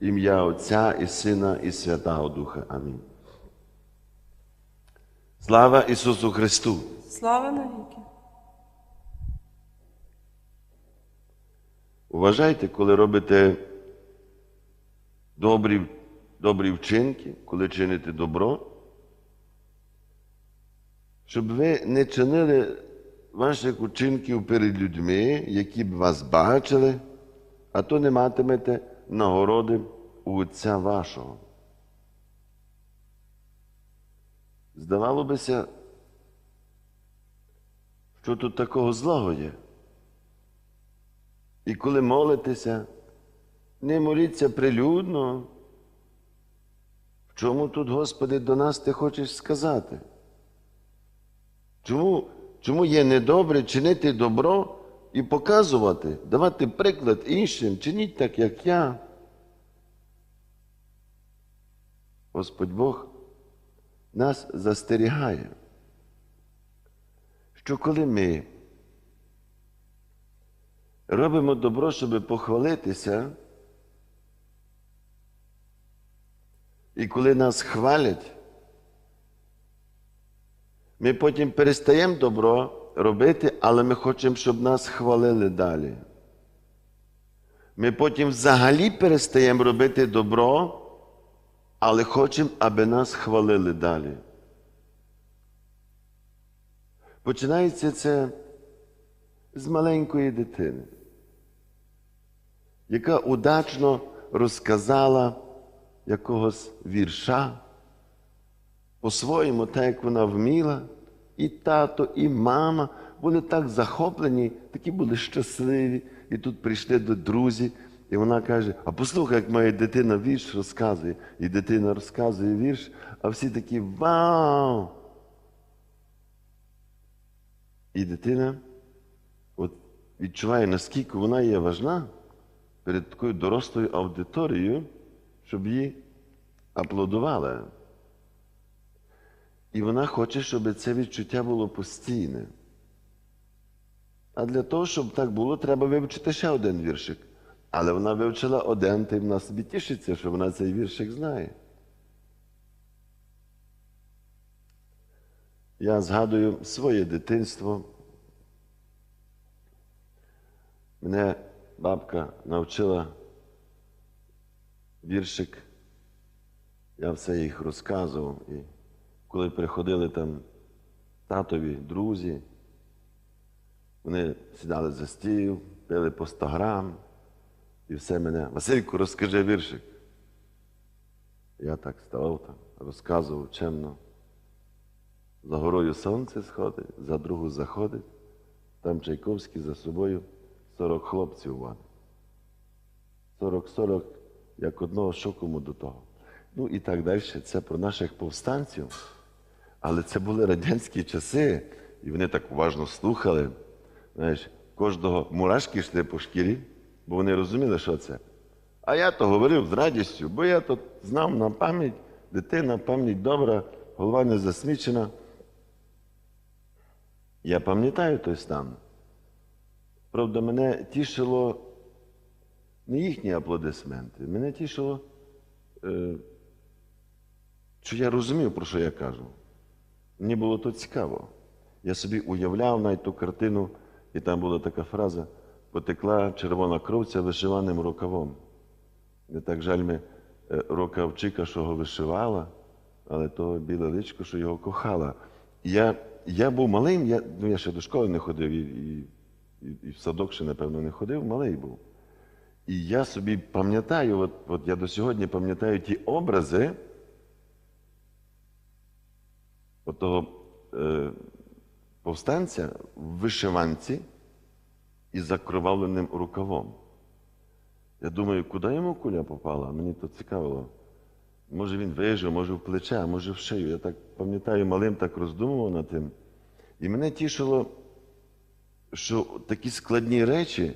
ім'я Отця і Сина, і Святого Духа. Амінь. Слава Ісусу Христу! Слава навіки! Уважайте, коли робите добрі, добрі вчинки, коли чините добро, щоб ви не чинили ваших учинків перед людьми, які б вас бачили, а то не матимете нагороди у Отця вашого. Здавало бися, що тут такого злого є. І коли молитеся, не моліться прилюдно. В чому тут, Господи, до нас ти хочеш сказати? Чому, чому є недобре чинити добро і показувати, давати приклад іншим, чиніть так, як я? Господь Бог нас застерігає, що коли ми робимо добро, щоб похвалитися. І коли нас хвалять, ми потім перестаємо добро робити, але ми хочемо, щоб нас хвалили далі. Ми потім взагалі перестаємо робити добро, але хочемо, аби нас хвалили далі. Починається це з маленької дитини, яка удачно розказала якогось вірша по-своєму, так як вона вміла, і тато, і мама були так захоплені, такі були щасливі. І тут прийшли до друзі, і вона каже: А послухай, як моя дитина вірш розказує, і дитина розказує вірш, а всі такі вау! І дитина от відчуває, наскільки вона є важна перед такою дорослою аудиторією, щоб її аплодували. І вона хоче, щоб це відчуття було постійне. А для того, щоб так було, треба вивчити ще один віршик. Але вона вивчила один, та й вона собі тішиться, що вона цей віршик знає. Я згадую своє дитинство. Мене бабка навчила віршик, я все їх розказував. Коли приходили там татові, друзі, вони сідали за стіл, пили по 100 грам, і все мене. Васильку, розкажи віршик. Я так ставав там, розказував чемно. За горою сонце сходить, за другу заходить, там Чайковський за собою 40 хлопців вадить. 40-40, як одного що кому до того. Ну і так далі. Це про наших повстанців. Але це були радянські часи, і вони так уважно слухали. Знаєш, кожного мурашки йшли по шкірі, бо вони розуміли, що це. А я то говорив з радістю, бо я то знав на пам'ять, дитина, пам'ять добра, голова не засмічена. Я пам'ятаю той стан. Правда, мене тішило не їхні аплодисменти, мене тішило, е, що я розумів, про що я кажу. Мені було то цікаво. Я собі уявляв навіть ту картину, і там була така фраза: потекла червона кровця вишиваним рукавом. Не так жаль ми е, рукавчика, що його вишивала, але то біле личко, що його кохала. Я, я був малим, я, ну, я ще до школи не ходив, і, і, і, в садок ще, напевно, не ходив, малий був. І я собі пам'ятаю, от, от я до сьогодні пам'ятаю ті образи е, повстанця в вишиванці із закровавленим рукавом. Я думаю, куди йому куля попала? Мені то цікавило. Може він вижив, може в плече, а може в шию. Я так пам'ятаю, малим так роздумував над тим. І мене тішило, що такі складні речі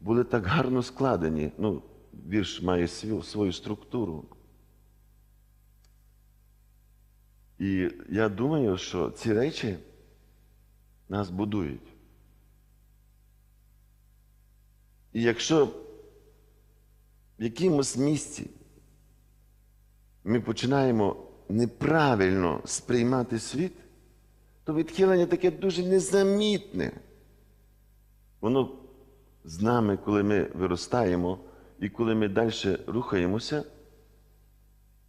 були так гарно складені. Ну, вірш має свою структуру. І я думаю, що ці речі нас будують. І якщо в якомусь місці ми починаємо неправильно сприймати світ, то відхилення таке дуже незамітне. Воно з нами, коли ми виростаємо і коли ми далі рухаємося,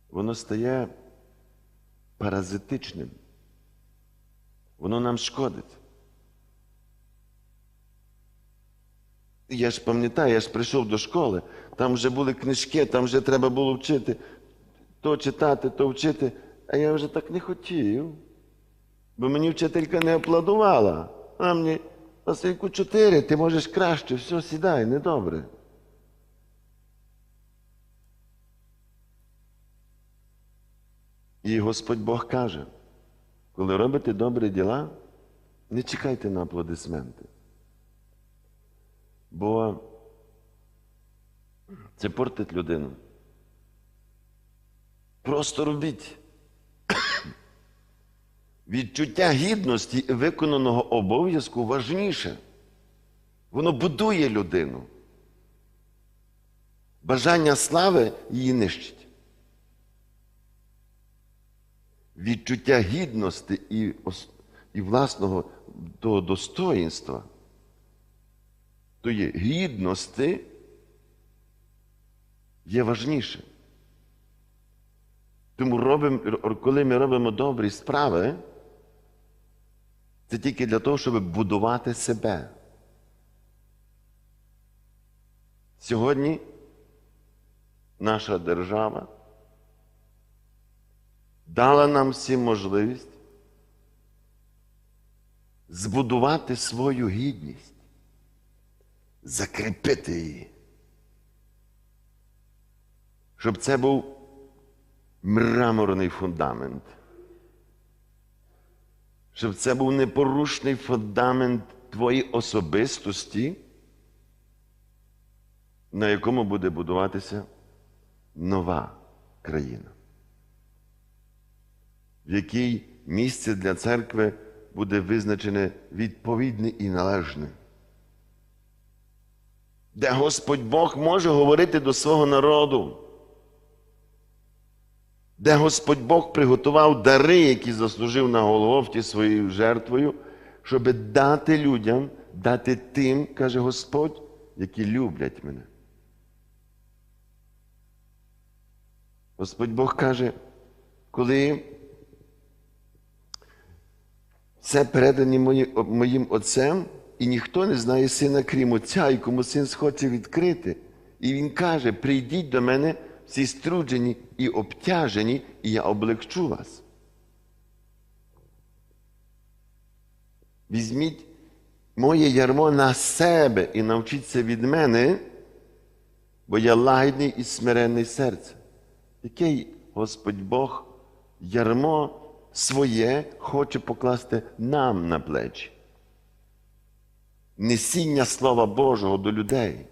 воно стає паразитичним. Воно нам шкодить. Я ж пам'ятаю, я ж прийшов до школи, там вже були книжки, там вже треба було вчити то читати, то вчити. А я вже так не хотів. Бо мені вчителька не аплодувала. А мені, Васильку, чотири, ти можеш краще, все, сідай, недобре. І Господь Бог каже, коли робите добрі діла, не чекайте на аплодисменти. Бо це портить людину. Просто робіть. Відчуття гідності і виконаного обов'язку важніше. Воно будує людину. Бажання слави її нищить. Відчуття гідності і, і власного до достоїнства, то є гідності є важніше. Тому робимо, коли ми робимо добрі справи, це тільки для того, щоб будувати себе. Сьогодні наша держава дала нам всім можливість збудувати свою гідність, закріпити її. Щоб це був мраморний фундамент. Щоб це був непорушний фундамент твоєї особистості, на якому буде будуватися нова країна, в якій місце для церкви буде визначене відповідне і належне. Де Господь Бог може говорити до свого народу де Господь Бог приготував дари, які заслужив на Голгофті своєю жертвою, щоб дати людям, дати тим, каже Господь, які люблять мене. Господь Бог каже, коли це передані мої- моїм отцем, і ніхто не знає сина, крім отця, і кому син схоче відкрити. І він каже: прийдіть до мене всі струджені і обтяжені, і я облегчу вас. Візьміть моє ярмо на себе і навчіться від мене, бо я лагідний і смиренний серце. Який Господь Бог ярмо своє хоче покласти нам на плечі. Несіння Слова Божого до людей.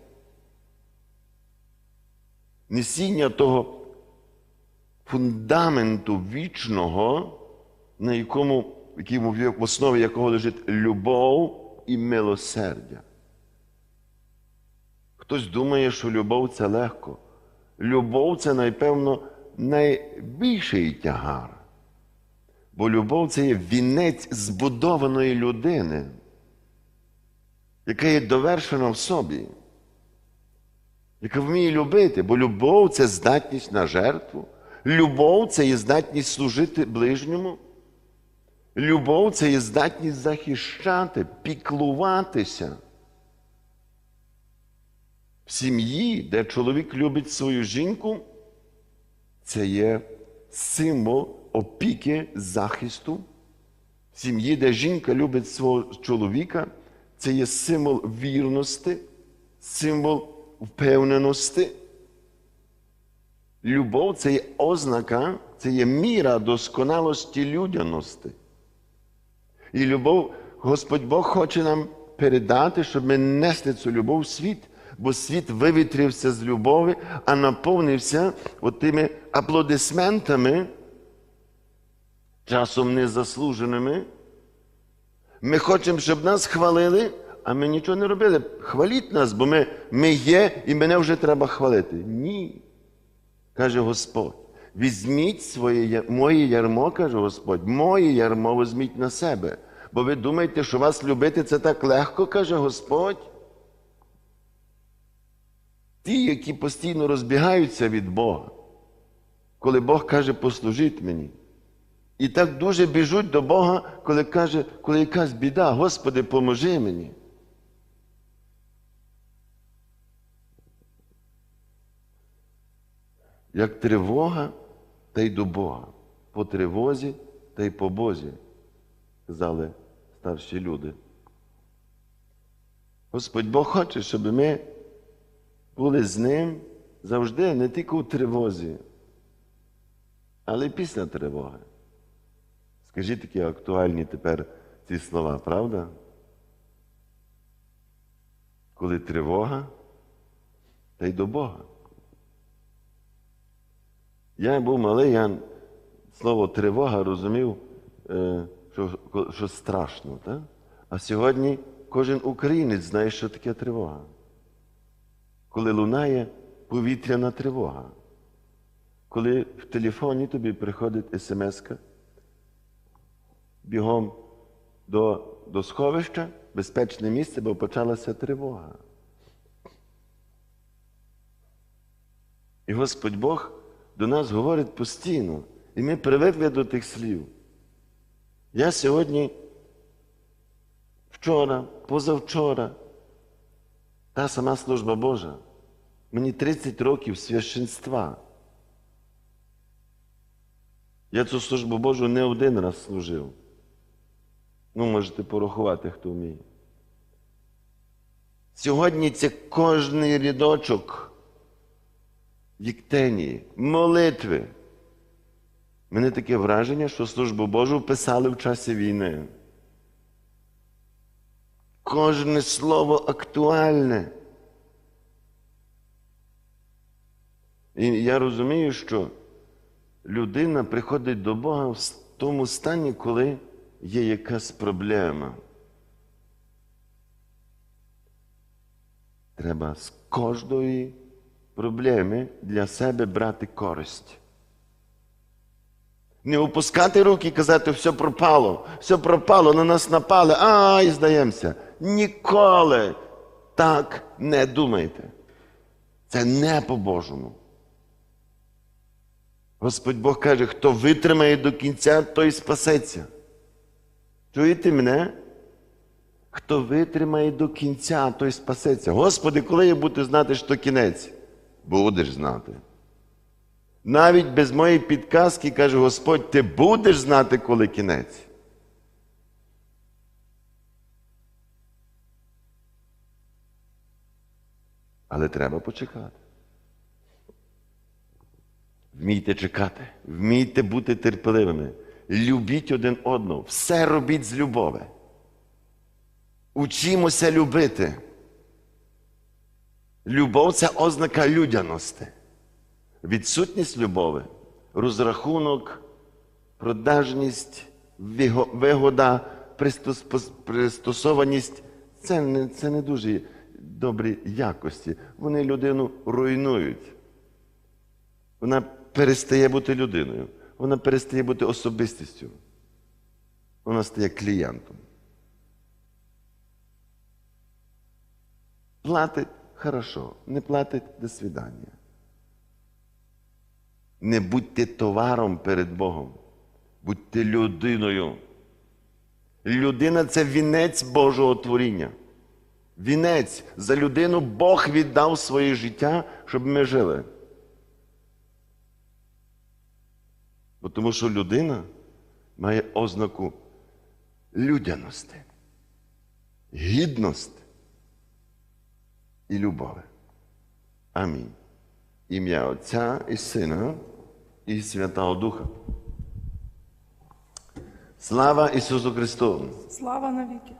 Несіння того фундаменту вічного, на якому, якому в основі якого лежить любов і милосердя. Хтось думає, що любов це легко. Любов це, напевно, найбільший тягар. Бо любов це є вінець збудованої людини, яка є довершена в собі, яка вміє любити, бо любов це здатність на жертву, любов це є здатність служити ближньому. Любов це є здатність захищати, піклуватися. В сім'ї, де чоловік любить свою жінку, це є символ опіки, захисту. Сім'ї, де жінка любить свого чоловіка, це є символ вірності, символ впевненості. Любов це є ознака, це є міра досконалості людяності. І любов, Господь Бог хоче нам передати, щоб ми несли цю любов в світ, бо світ вивітрівся з любові, а наповнився тими аплодисментами, часом незаслуженими. Ми хочемо, щоб нас хвалили, а ми нічого не робили. Хваліть нас, бо ми, ми є і мене вже треба хвалити. Ні. Каже Господь. Візьміть своє, моє ярмо, каже Господь, моє ярмо візьміть на себе. Бо ви думаєте, що вас любити це так легко, каже Господь. Ті, які постійно розбігаються від Бога, коли Бог каже, послужіть мені. І так дуже біжуть до Бога, коли каже, коли якась біда, Господи, поможи мені. Як тривога, та й до Бога. По тривозі та й по Бозі, казали старші люди. Господь Бог хоче, щоб ми були з Ним завжди, не тільки у тривозі, але й після тривоги. Скажіть такі актуальні тепер ці слова, правда? Коли тривога, та й до Бога. Я був малий, я слово тривога розумів, е, що, що страшно. Так? А сьогодні кожен українець знає, що таке тривога. Коли лунає повітряна тривога. Коли в телефоні тобі приходить смс-ка, бігом до, до сховища, безпечне місце, бо почалася тривога. І Господь Бог до нас говорить постійно, і ми привикли до тих слів. Я сьогодні, вчора, позавчора, та сама служба Божа, мені 30 років священства. Я цю службу Божу не один раз служив. Ну, можете порахувати, хто вміє. Сьогодні це кожний рядочок віктенії, молитви. Мене таке враження, що службу Божу писали в часі війни. Кожне слово актуальне. І я розумію, що людина приходить до Бога в тому стані, коли є якась проблема. Треба з кожної проблеми для себе брати користь. Не опускати руки і казати, все пропало, все пропало, на нас напали, ай, здаємося. Ніколи так не думайте. Це не по-божому. Господь Бог каже, хто витримає до кінця, той спасеться. Чуєте мене? Хто витримає до кінця, той спасеться. Господи, коли я буду знати, що кінець? Будеш знати. Навіть без моєї підказки каже Господь, ти будеш знати, коли кінець. Але треба почекати. Вмійте чекати, вмійте бути терпеливими. Любіть один одного. Все робіть з любові. Учімося любити. Любов це ознака людяності. Відсутність любові, розрахунок, продажність, вигода, пристосованість це не, це не дуже добрі якості. Вони людину руйнують. Вона перестає бути людиною, вона перестає бути особистістю. Вона стає клієнтом. Платить хорошо, не платить до свидання. Не будьте товаром перед Богом, будьте людиною. Людина це вінець Божого творіння. Вінець за людину Бог віддав своє життя, щоб ми жили. Тому що людина має ознаку людяності, гідності і любові. Амінь. Ім'я Отця і Сина і Святого Духа. Слава Ісусу Христу! Слава навіки.